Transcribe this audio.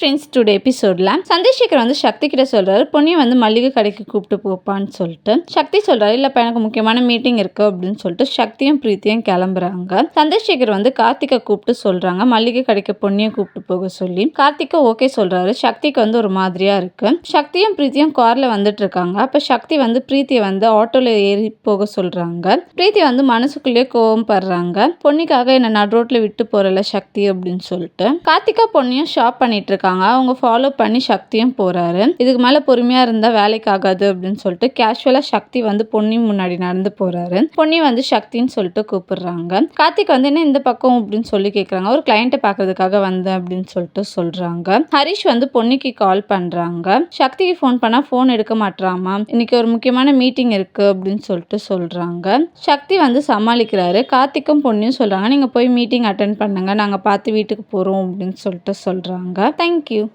Friends today எபிசோடில் சந்திரசேகர் வந்து சக்தி கிட்ட சொல்கிறாரு பொன்னியை வந்து மல்லிகை கடைக்கு கூப்பிட்டு போப்பான்னு சொல்லிட்டு. சக்தி சொல்கிறாரு இல்லைப்பா எனக்கு முக்கியமான மீட்டிங் இருக்கு அப்படின்னு சொல்லிட்டு சக்தியும் பிரீத்தியும் கிளம்புறாங்க. சந்திரசேகர் வந்து கார்த்திகை கூப்பிட்டு சொல்கிறாங்க மல்லிகை கடைக்கு பொன்னியை கூப்பிட்டு போக சொல்லி. கார்த்திகை ஓகே சொல்கிறாரு சக்திக்கு வந்து ஒரு மாதிரியாக இருக்கு. சக்தியும் பிரீத்தியும் காரில் வந்துட்டு இருக்காங்க. அப்போ சக்தி வந்து பிரீத்தியை வந்து ஆட்டோவில் ஏறி போக சொல்கிறாங்க பிரீத்தி வந்து மனசுக்குள்ளேயே கோவம் படுறாங்க. பொன்னிக்காக என்னை நடு ரோட்டில் விட்டு போகிறல சக்தி அப்படின்னு சொல்லிட்டு. கார்த்திகா பொன்னியும் ஷாப் பண்ணிட்டு இருக்காங்க. அவங்க ஃபாலோ பண்ணி சக்தியும் போகிறாரு இதுக்கு மேலே பொறுமையாக இருந்தால் வேலைக்கு ஆகாது அப்படின்னு சொல்லிட்டு கேஷுவலாக சக்தி வந்து பொன்னி முன்னாடி நடந்து போகிறாரு பொன்னி வந்து சக்தின்னு சொல்லிட்டு கூப்பிடுறாங்க. கார்த்திக் வந்து என்ன இந்த பக்கம்? அப்படின்னு சொல்லி கேட்குறாங்க ஒரு கிளைண்ட்டை பார்க்கறதுக்காக வந்தேன் அப்படின்னு சொல்லிட்டு சொல்கிறாங்க ஹரிஷ் வந்து பொன்னிக்கு கால் பண்ணுறாங்க சக்திக்கு ஃபோன் பண்ணால் ஃபோன் எடுக்க மாட்டாமா இன்னைக்கு ஒரு முக்கியமான மீட்டிங் இருக்குது அப்படின்னு சொல்லிட்டு சொல்கிறாங்க சக்தி வந்து சமாளிக்கிறாரு. கார்த்திக்கும் பொண்ணியும் சொல்கிறாங்க நீங்கள் போய் மீட்டிங் அட்டன் பண்ணுங்க. நாங்கள் பார்த்து வீட்டுக்கு போகிறோம் அப்படின்னு சொல்லிட்டு சொல்கிறாங்க தேங்க் থ্যাংক ইউ